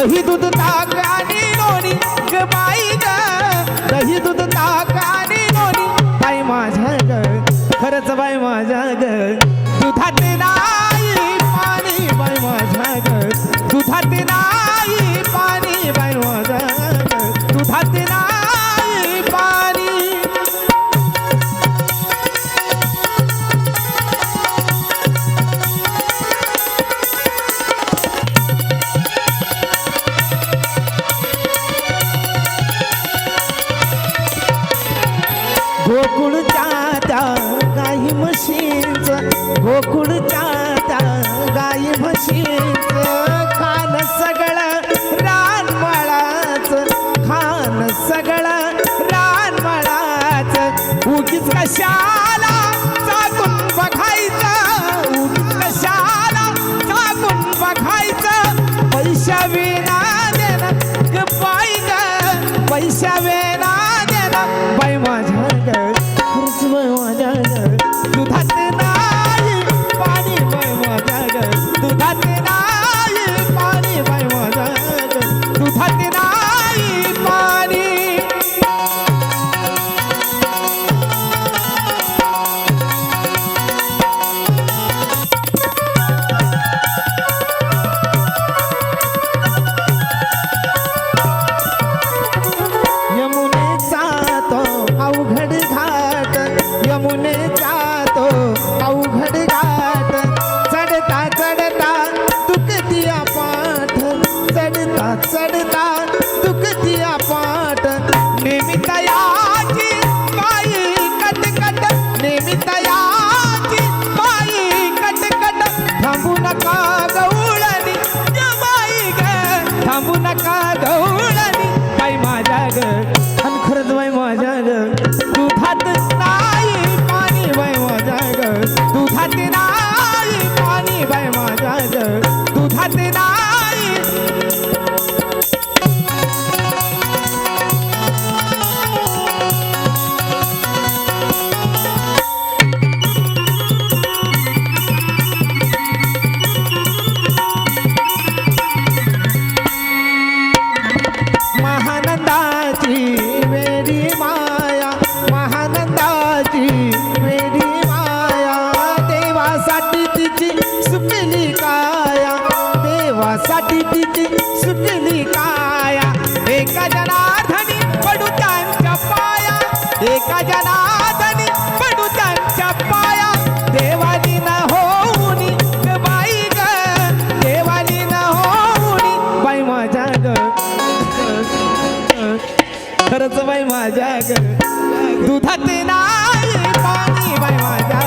दही दूध ताक आणि लोणी ग बाई ग. दही दूध ताक आणि लोणी बाई माझ्या ग. खरंच बाई माझ्या ग. दुधात नाही पाणी बाई माझ्या ग. दुधात नाही पाणी. त्या गाई म्हशींचं गोकुळच्या त्या गाई म्हशींचं खान सगळं रानमळाचं खान सगळं रानमळाचं उगीच कशाला चाकून बघायचं? उगीच कशाला चाकून बघायचं? पैशा विना देणं ग. बाई पैशा आणि खरंच बाई माझ्या ग दुधात नाही पाणी बाई माझ्या ग दुधात नाही पाणी बाई माझ्या ग दुधात नाही देवासाठी तिची काया. एका जनाधनी पडू त्यांच्या पाया. एका जनाधनी पडू त्यांच्या पाया. देवानी न होऊनी बाई ग. देवानी न होऊनी बाई माझ्या ग. खरंच बाई माझ्या ग. दुधात नाही पाणी बाई माझ्या